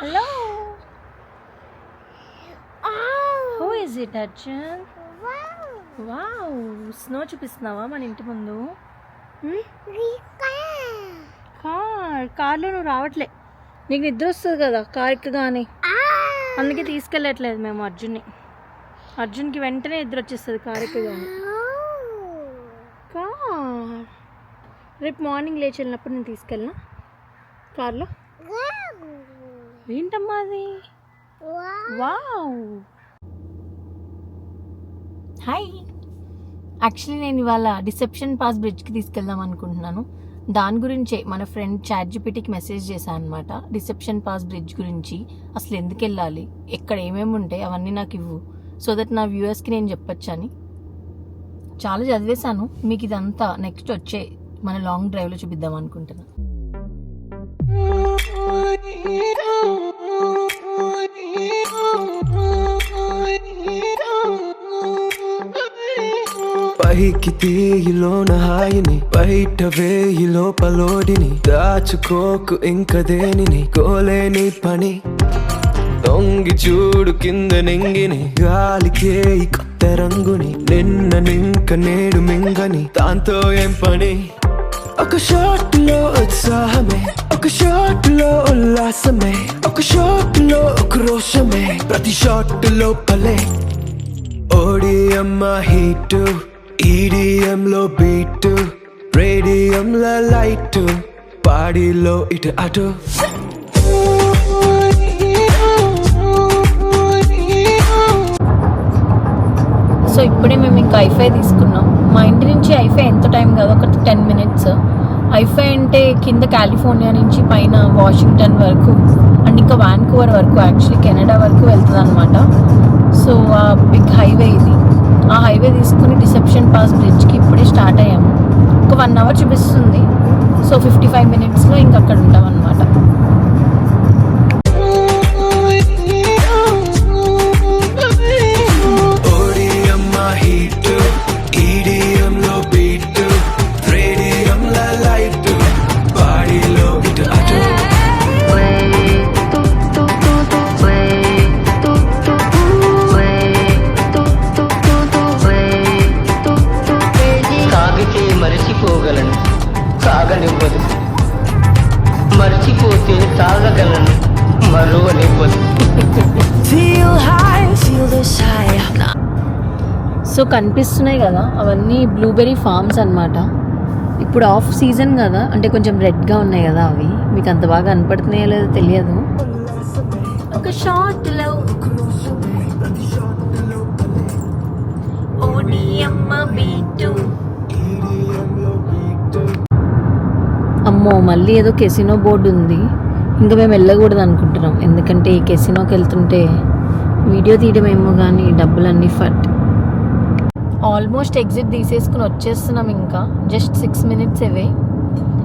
Hello who is it Arjun wow snow చూపిస్తున్నావా మన ఇంటి ముందు? కార్ కార్లో నువ్వు రావట్లే. నీకు నిద్ర వస్తుంది కదా కార్ ఎక్కగానే. అందుకే తీసుకెళ్ళట్లేదు మేము అర్జున్ని. అర్జున్కి వెంటనే నిద్ర వచ్చేస్తుంది కార్ ఎక్కగానే. కార్ రేపు మార్నింగ్ లేచి వెళ్ళినప్పుడు నేను తీసుకెళ్ళినా? కార్లో ఏంటమ్మా అది? వావ్. హాయ్. యాక్చువల్లీ నేను ఇవాళ డిసెప్షన్ పాస్ బ్రిడ్జ్కి తీసుకెళ్దాం అనుకుంటున్నాను. దాని గురించే మన ఫ్రెండ్ చాట్ జీపీటీకి మెసేజ్ చేశాను అనమాట డిసెప్షన్ పాస్ బ్రిడ్జ్ గురించి. అసలు ఎందుకు వెళ్ళాలి? ఎక్కడ ఏమేమి ఉంటాయి అవన్నీ నాకు ఇవ్వు. సో దట్ నా వ్యూవర్స్కి నేను చెప్పొచ్చు అని చాలా చదివేశాను. మీకు ఇదంతా నెక్స్ట్ వచ్చే మన లాంగ్ డ్రైవ్లో చూపిద్దాం అనుకుంటున్నాను పైకి తీయిలోన హాయిని బయట వేయి లోపలోడిని. దాచుకోకు ఇంక దేనిని కోలేని పని. తొంగి చూడు కింద నింగిని గాలికే కొత్త రంగుని. నిన్న నింక నేడు మింగని దాంతో ఏం పని? ఒక షాట్లో ఉత్సాహమే ఒక షాట్లో ఉల్లాసమే ఒక షాట్లో ఒక రోషమే. ప్రతి షాట్ లోపలే. అమ్మ హీటు. ఈడిఎంలో బీట్ రేడియం లైట్ పాడిలో ఇటు అటు. సో ఇప్పుడే మేము ఇంకా ఐఫై తీసుకున్నాం. మా ఇంటి నుంచి ఐఫై ఎంత టైం కాదు ఒక టెన్ మినిట్స్ ఐఫై అంటే కింద కాలిఫోర్నియా నుంచి పైన వాషింగ్టన్ వరకు అండ్ ఇంకా వాన్కూవర్ వరకు యాక్చువల్లీ కెనడా వరకు వెళ్తుంది అనమాట సో ఆ బిగ్ హైవే ఇది. ఆ హైవే తీసుకుని రిసెప్షన్ పాస్ బ్రిడ్జ్కి ఇప్పుడే స్టార్ట్ అయ్యాము. ఒక వన్ అవర్ చూపిస్తుంది. సో ఫిఫ్టీ ఫైవ్ మినిట్స్లో ఇంక అక్కడ ఉంటాం అనమాట సో కనిపిస్తున్నాయి కదా అవన్నీ బ్లూబెర్రీ ఫార్మ్స్ అన్నమాట. ఇప్పుడు ఆఫ్ సీజన్ కదా అంటే కొంచెం రెడ్గా ఉన్నాయి కదా అవి. మీకు అంత బాగా కనపడుతున్నాయో లేదో తెలియదు. ఒక షార్ట్లో అమ్మో మళ్ళీ ఏదో కెసినో బోర్డు ఉంది. ఇంకా మేము వెళ్ళకూడదు అనుకుంటున్నాం. ఎందుకంటే ఈ కెసినోకి వెళ్తుంటే వీడియో తీయడమేమో కానీ డబ్బులన్నీ ఫట్. ఆల్మోస్ట్ ఎగ్జిట్ తీసేసుకుని వచ్చేస్తున్నాం ఇంకా. జస్ట్ సిక్స్ మినిట్స్ ఇవే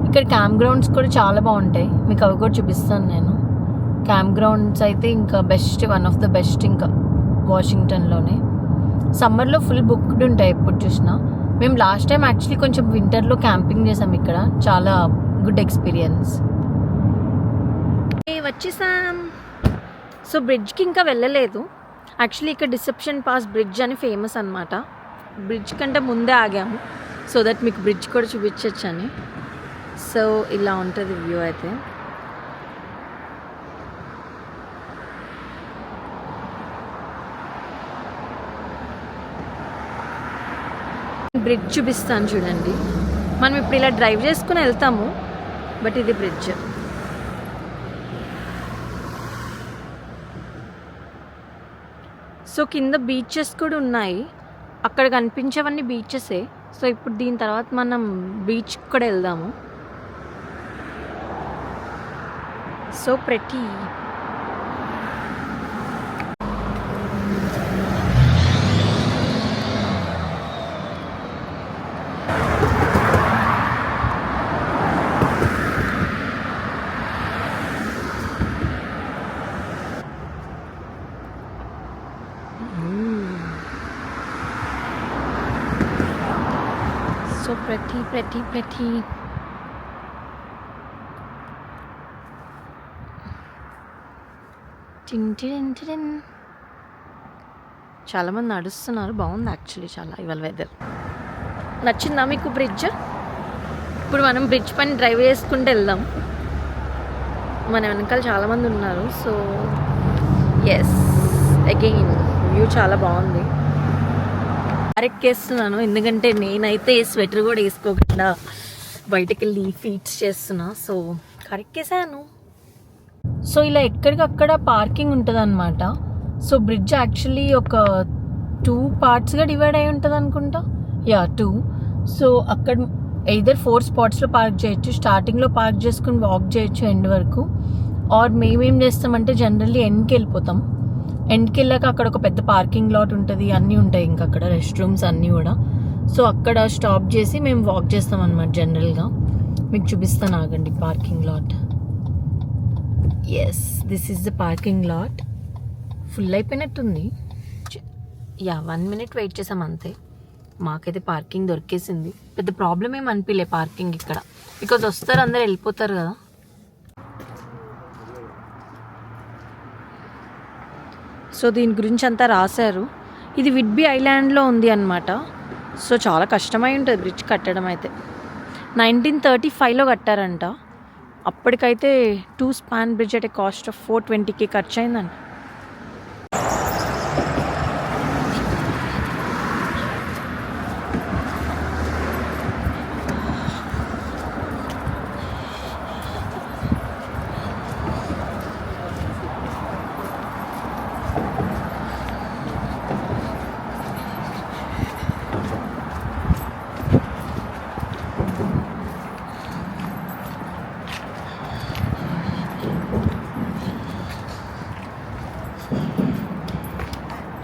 ఇక్కడ క్యాంప్ గ్రౌండ్స్ కూడా చాలా బాగుంటాయి. మీకు అవి కూడా చూపిస్తాను నేను. క్యాంప్ గ్రౌండ్స్ అయితే ఇంకా best one of the best ఇంకా వాషింగ్టన్లోనే. సమ్మర్లో ఫుల్ బుక్డ్ ఉంటాయి ఎప్పుడు చూసినా. మేము లాస్ట్ టైం యాక్చువల్లీ కొంచెం వింటర్లో క్యాంపింగ్ చేసాం ఇక్కడ. చాలా గుడ్ ఎక్స్పీరియన్స్. వచ్చేసాం. సో బ్రిడ్జ్కి ఇంకా వెళ్ళలేదు. యాక్చువల్లీ ఇక్కడ డిసెప్షన్ పాస్ బ్రిడ్జ్ అని ఫేమస్ అనమాట బ్రిడ్జ్ కంటే ముందే ఆగాము. సో దట్ మీకు బ్రిడ్జ్ కూడా చూపించవచ్చు అని సో ఇలా ఉంటుంది వ్యూ అయితే. బ్రిడ్జ్ చూపిస్తాను చూడండి. మనం ఇప్పుడు ఇలా డ్రైవ్ చేసుకుని వెళ్తాము. బట్ ఇది బ్రిడ్జ్. సో కింద బీచెస్ కూడా ఉన్నాయి. అక్కడ కనిపించేవన్నీ బీచెసే. సో ఇప్పుడు దీని తర్వాత మనం బీచ్ కూడా వెళ్దాము. సో ప్రతి సో ప్రతి ప్రతి ప్రతి. టిన్ చాలా మంది నడుస్తున్నారు. బాగుంది యాక్చువల్లీ చాలా ఇవాళ వెదర్ నచ్చిందా మీకు బ్రిడ్జ్ ఇప్పుడు మనం బ్రిడ్జ్ పైన డ్రైవ్ చేసుకుంటూ వెళ్దాం. మన వెనకాల చాలామంది ఉన్నారు. సో ఎస్ అగైన్ వ్యూ చాలా బాగుంది. అరెక్కేస్తున్నాను. ఎందుకంటే నేనైతే స్వెటర్ కూడా వేసుకోకుండా బయటకు వెళ్ళి ఫీట్స్ చేస్తున్నా. సో కరెక్కేసాను సో ఇలా ఎక్కడికక్కడ పార్కింగ్ ఉంటుంది అనమాట సో బ్రిడ్జ్ యాక్చువల్లీ ఒక టూ పార్ట్స్గా డివైడ్ అయి ఉంటుంది అనుకుంటా యా టూ సో అక్కడ ఎయిదర్ ఫోర్ స్పాట్స్లో పార్క్ చేయొచ్చు స్టార్టింగ్లో పార్క్ చేసుకుని వాక్ చేయొచ్చు ఎండ్ వరకు. ఆర్ మేమేం చేస్తామంటే జనరల్లీ ఎండ్కి వెళ్ళిపోతాం. ఎండ్కి వెళ్ళాక అక్కడ ఒక పెద్ద పార్కింగ్ లాట్ ఉంటుంది అన్నీ ఉంటాయి ఇంకా అక్కడ రెస్ట్ రూమ్స్ అన్నీ కూడా. సో అక్కడ స్టాప్ చేసి మేము వాక్ చేస్తాం అనమాట జనరల్గా మీకు చూపిస్తాను ఆగండి parking lot yes this is the parking lot full అయిపోయినట్టుంది. యా వన్ మినిట్ వెయిట్ చేసాం అంతే. మాకైతే పార్కింగ్ దొరికేసింది. పెద్ద ప్రాబ్లం ఏం అనిపించలే పార్కింగ్ ఇక్కడ. బికాజ్ వస్తారు అందరు వెళ్ళిపోతారు కదా. సో దీని గురించి అంతా రాశారు. ఇది విడ్బీ ఐలాండ్లో ఉంది అనమాట సో చాలా కష్టమై ఉంటుంది బ్రిడ్జ్ కట్టడం అయితే. నైన్టీన్ థర్టీ ఫైవ్లో కట్టారంట. అప్పటికైతే two span bridge at cost of four ట్వంటీకి ఖర్చు అయిందంట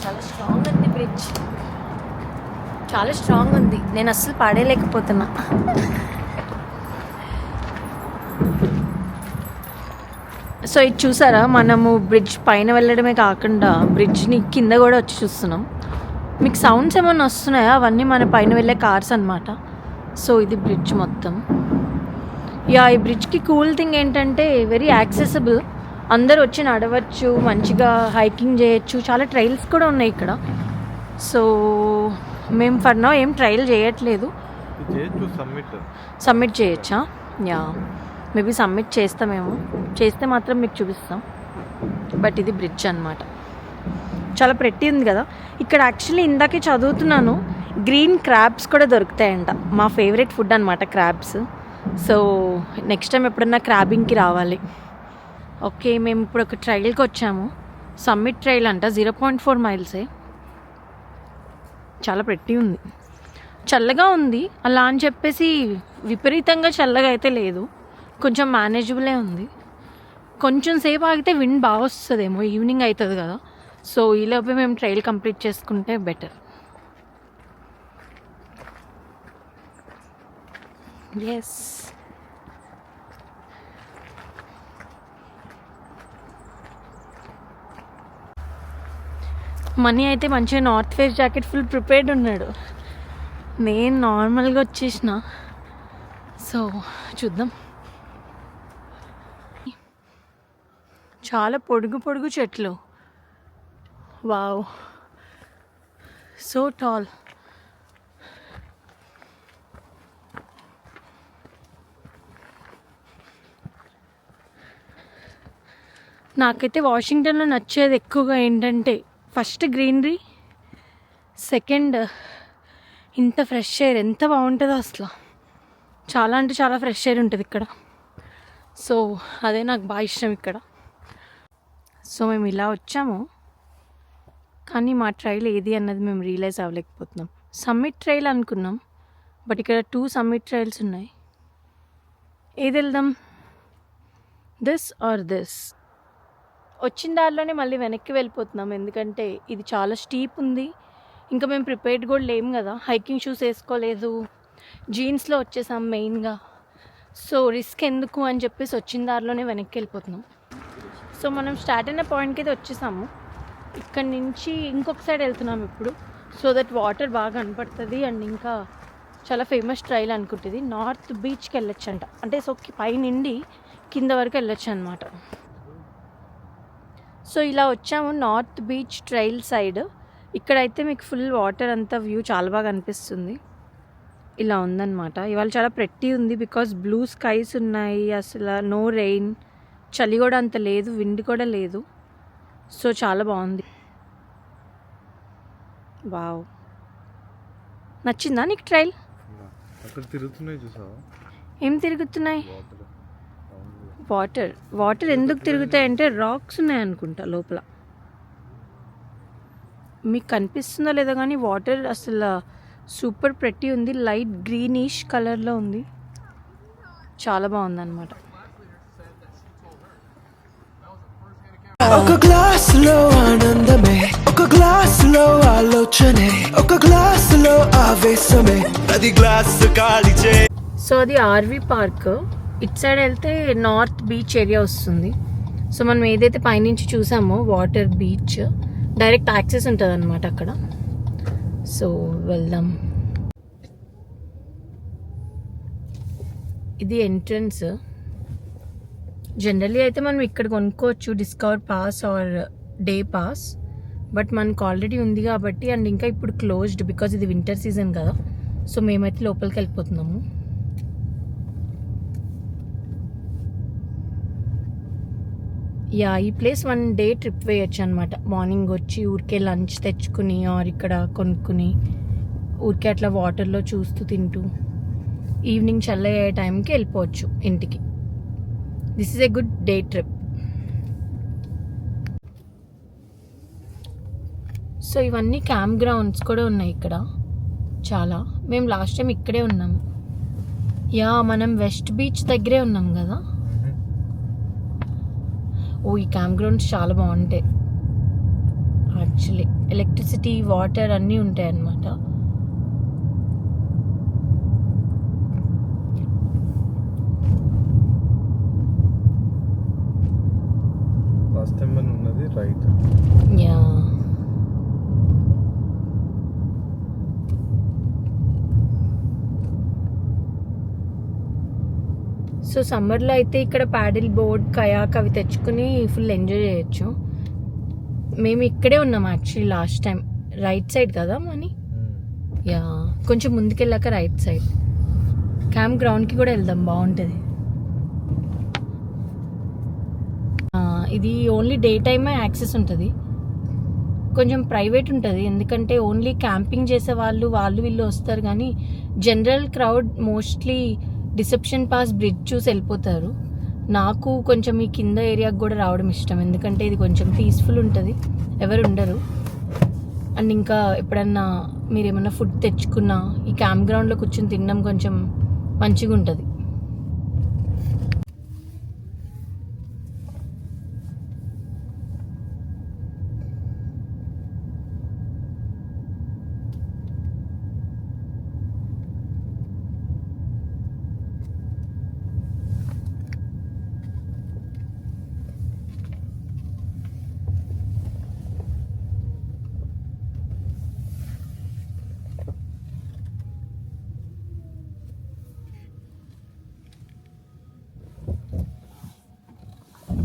చాలా స్ట్రాంగ్ ఉంది బ్రిడ్జ్ చాలా స్ట్రాంగ్ ఉంది. నేను అస్సలు పాడేయలేకపోతున్నా. సో ఇది చూసారా? మనము బ్రిడ్జ్ పైన వెళ్ళడమే కాకుండా బ్రిడ్జ్ని కింద కూడా వచ్చి చూస్తున్నాం. మీకు సౌండ్స్ ఏమైనా వస్తున్నాయా? అవన్నీ మన పైన వెళ్ళే కార్స్ అన్నమాట. సో ఇది బ్రిడ్జ్ మొత్తం. యా ఈ బ్రిడ్జ్కి కూల్ థింగ్ ఏంటంటే వెరీ యాక్సెసిబుల్ అందరూ వచ్చి నడవచ్చు మంచిగా హైకింగ్ చేయొచ్చు. చాలా ట్రైల్స్ కూడా ఉన్నాయి ఇక్కడ. సో మేము ఫర్ నో ఏం ట్రైల్ చేయట్లేదు. సబ్మిట్ చేయొచ్చా? యా. మేబీ సబ్మిట్ చేస్తామేమో చేస్తే మాత్రం మీకు చూపిస్తాం. బట్ ఇది బ్రిడ్జ్ అన్నమాట. చాలా ప్రెట్టి ఉంది కదా. ఇక్కడ యాక్చువల్లీ ఇందాకే చదువుతున్నాను. గ్రీన్ క్రాబ్స్ కూడా దొరుకుతాయంట. మా ఫేవరెట్ ఫుడ్ అనమాట క్రాబ్స్ సో నెక్స్ట్ టైం ఎప్పుడన్నా క్రాబింగ్కి రావాలి. ఓకే మేము ఇప్పుడు ఒక ట్రైల్కి వచ్చాము. సమ్మిట్ ట్రైల్ అంట జీరో పాయింట్ ఫోర్ మైల్సే చాలా పెట్టి ఉంది. చల్లగా ఉంది అలా అని చెప్పేసి విపరీతంగా చల్లగా అయితే లేదు. కొంచెం మేనేజబులే ఉంది. కొంచెం సేపు ఆగితే విండ్ బాగా వస్తుందేమో ఈవినింగ్ అవుతుంది కదా. సో ఈలోపే మేము ట్రైల్ కంప్లీట్ చేసుకుంటే బెటర్ ఎస్ మనీ అయితే మంచిగా North Face jacket full prepared ఉన్నాడు. నేను నార్మల్గా వచ్చేసిన. సో చూద్దాం. చాలా పొడుగు పొడుగు చెట్లు. వావ్ సో టాల్ నాకైతే వాషింగ్టన్లో నచ్చేది ఎక్కువగా ఏంటంటే ఫస్ట్ గ్రీనరీ సెకండ్ ఇంత ఫ్రెష్ ఎయిర్. ఎంత బాగుంటుందో అసలు. చాలా అంటే చాలా ఫ్రెష్ ఎయిర్ ఉంటుంది ఇక్కడ. సో అదే నాకు బాగా ఇష్టం ఇక్కడ. సో మేము ఇలా వచ్చాము. కానీ మా ట్రైల్ ఏది అన్నది మేము రియలైజ్ అవ్వలేకపోతున్నాం. సమ్మిట్ ట్రైల్ అనుకున్నాం. బట్ ఇక్కడ టూ సమ్మిట్ ట్రైల్స్ ఉన్నాయి. ఏది వెళ్దాం? This or this. వచ్చిన దారిలోనే మళ్ళీ వెనక్కి వెళ్ళిపోతున్నాం. ఎందుకంటే ఇది చాలా స్టీప్ ఉంది. ఇంకా మేము ప్రిపేర్డ్ కూడా లేము కదా. హైకింగ్ షూస్ వేసుకోలేదు. జీన్స్లో వచ్చేసాం మెయిన్గా సో రిస్క్ ఎందుకు అని చెప్పేసి వచ్చిన దారిలోనే వెనక్కి వెళ్ళిపోతున్నాం. సో మనం స్టార్ట్ అయిన పాయింట్కి అయితే వచ్చేసాము. ఇక్కడ నుంచి ఇంకొక సైడ్ వెళ్తున్నాం ఇప్పుడు. సో దట్ వాటర్ బాగా కనపడుతుంది అండ్ ఇంకా చాలా ఫేమస్ ట్రైల్ అనుకుంటుంది. నార్త్ బీచ్కి వెళ్ళొచ్చు అంట అంటే సో పైనుండి కింద వరకు వెళ్ళొచ్చు అనమాట సో ఇలా వచ్చాము నార్త్ బీచ్ ట్రైల్ సైడ్. ఇక్కడైతే మీకు ఫుల్ వాటర్ అంతా వ్యూ చాలా బాగా అనిపిస్తుంది. ఇలా ఉందన్నమాట. ఇవాళ చాలా ప్రెట్టి ఉంది బికాస్ బ్లూ స్కైస్ ఉన్నాయి అసలు నో రెయిన్ చలి కూడా అంత లేదు విండ్ కూడా లేదు. సో చాలా బాగుంది. వావ్ నచ్చిందా నీకు ట్రైల్ అక్కడ తిరుగుతున్నాయి చూసావా? ఏం తిరుగుతున్నాయి? వాటర్. వాటర్ ఎందుకు తిరుగుతాయి అంటే రాక్స్ ఉన్నాయి అనుకుంటా లోపల. మీకు కనిపిస్తుందో లేదో కానీ వాటర్ అసలు సూపర్ ప్రెట్టి ఉంది. లైట్ గ్రీనిష్ కలర్లో ఉంది. చాలా బాగుంది అనమాట ఒక గ్లాస్లో ఆనందమే ఒక గ్లాస్లో ఆలోచనే ఒక గ్లాస్లో ఆవేశమే. అది గ్లాస్ ఖాళీ చే సో అది ఆర్వి పార్క్. ఇట్ సైడ్ వెళ్తే నార్త్ బీచ్ ఏరియా వస్తుంది. సో మనం ఏదైతే పైనుంచి చూసామో వాటర్ బీచ్ డైరెక్ట్ యాక్సెస్ ఉంటుంది అనమాట అక్కడ. సో వెళ్దాం. ఇది ఎంట్రన్స్. జనరలీ అయితే మనం ఇక్కడ కొనుక్కోవచ్చు Discover Pass or day pass but మనకు ఆల్రెడీ ఉంది కాబట్టి అండ్ ఇంకా ఇప్పుడు క్లోజ్డ్ బికాజ్ ఇది వింటర్ సీజన్ కదా. సో మేమైతే లోపలికి వెళ్ళిపోతున్నాము. యా ఈ ప్లేస్ వన్ డే ట్రిప్ వేయచ్చు అనమాట మార్నింగ్ వచ్చి ఊరికే లంచ్ తెచ్చుకుని ఆర్ ఇక్కడ కొనుక్కుని ఊరికే అట్లా వాటర్లో చూస్తూ తింటూ ఈవినింగ్ చల్లయ్యే టైంకి వెళ్ళిపోవచ్చు ఇంటికి. This is a good day trip so ఇవన్నీ క్యాంప్ గ్రౌండ్స్ కూడా ఉన్నాయి ఇక్కడ. చాలా. మేము లాస్ట్ టైం ఇక్కడే ఉన్నాము. యా మనం వెస్ట్ బీచ్ దగ్గరే ఉన్నాం కదా. ఓ ఈ క్యాంప్ గ్రౌండ్స్ చాలా బాగుంటాయి. యాక్చువల్లీ ఎలక్ట్రిసిటీ వాటర్ అన్నీ ఉంటాయి అన్నమాట. ఉన్నది? రైట్ యా సో సమ్మర్లో అయితే ఇక్కడ ప్యాడిల్ బోర్డ్ కయాక్ అవి తెచ్చుకుని ఫుల్ ఎంజాయ్ చేయొచ్చు. మేము ఇక్కడే ఉన్నాం actually last time right side కదా మనీ? యా కొంచెం ముందుకెళ్ళాక రైట్ సైడ్ క్యాంప్ గ్రౌండ్కి కూడా వెళ్దాం బాగుంటుంది. ఇది ఓన్లీ డే టైమే యాక్సెస్ ఉంటుంది. కొంచెం ప్రైవేట్ ఉంటుంది ఎందుకంటే ఓన్లీ క్యాంపింగ్ చేసే వాళ్ళు వాళ్ళు వీళ్ళు వస్తారు కానీ general crowd mostly Deception Pass Bridge చూసి వెళ్ళిపోతారు. నాకు కొంచెం ఈ కింద ఏరియాకి కూడా రావడం ఇష్టం. ఎందుకంటే ఇది కొంచెం పీస్ఫుల్ ఉంటుంది. ఎవరు ఉండరు. అండ్ ఇంకా ఎప్పుడన్నా మీరు ఏమన్నా ఫుడ్ తెచ్చుకున్నా ఈ క్యాంప్ గ్రౌండ్లో కూర్చొని తినడం కొంచెం మంచిగా ఉంటుంది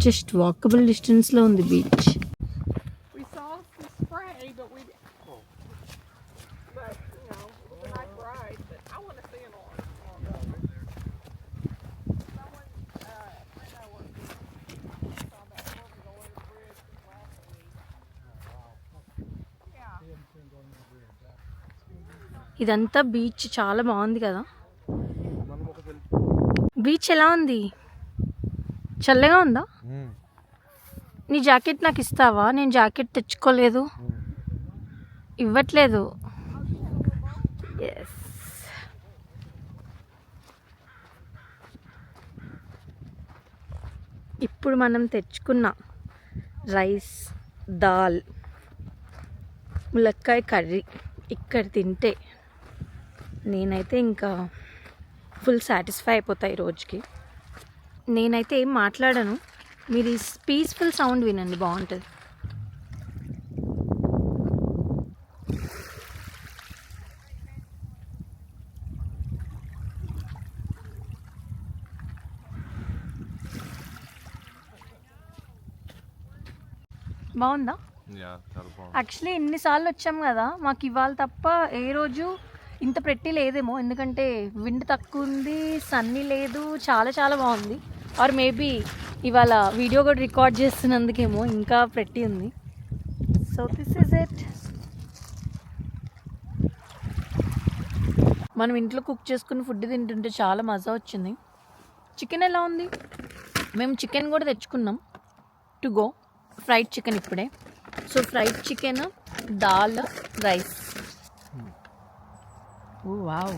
the bridge last week. Yeah. ఇదంతా బీచ్ చాలా బాగుంది కదా. బీచ్ ఎలా ఉంది? చల్లగా ఉందా? నీ జాకెట్ నాకు ఇస్తావా? నేను జాకెట్ తెచ్చుకోలేదు. ఇవ్వట్లేదు. ఎస్ ఇప్పుడు మనం తెచ్చుకున్న రైస్ దాల్ ములక్కాయ కర్రీ ఇక్కడ తింటే నేనైతే ఇంకా ఫుల్ సాటిస్ఫై అయిపోతాయి రోజుకి. నేనైతే ఏం మాట్లాడను. మీరు ఈ పీస్ఫుల్ సౌండ్ వినండి బాగుంటుంది. బాగుందా? యాక్చువల్లీ ఇన్నిసార్లు వచ్చాం కదా మాకు ఇవాళ తప్ప ఏ రోజు ఇంత పెట్టి లేదేమో. ఎందుకంటే విండ్ తక్కువ ఉంది సన్నీ లేదు చాలా చాలా బాగుంది. ఆర్ మేబీ ఇవాళ వీడియో కూడా రికార్డ్ చేస్తున్నందుకేమో ఇంకా పెట్టి ఉంది. సో దిస్ ఇస్ ఇట్ మనం ఇంట్లో కుక్ చేసుకుని ఫుడ్ తింటుంటే చాలా మజా వచ్చింది. చికెన్ ఎలా ఉంది? మేము చికెన్ కూడా తెచ్చుకున్నాం టు గో ఫ్రైడ్ చికెన్ ఇప్పుడే. So fried chicken dal rice oh wow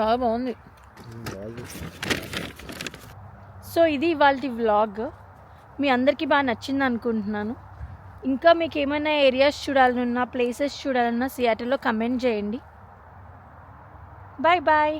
చాలా బాగుంది. సో ఇది ఇవాళ వ్లాగ్ మీ అందరికీ బాగా నచ్చింది అనుకుంటున్నాను. ఇంకా మీకు ఏమైనా ఏరియాస్ చూడాలన్నా ప్లేసెస్ చూడాలన్నా సియాటల్లో కమెంట్ చేయండి. Bye bye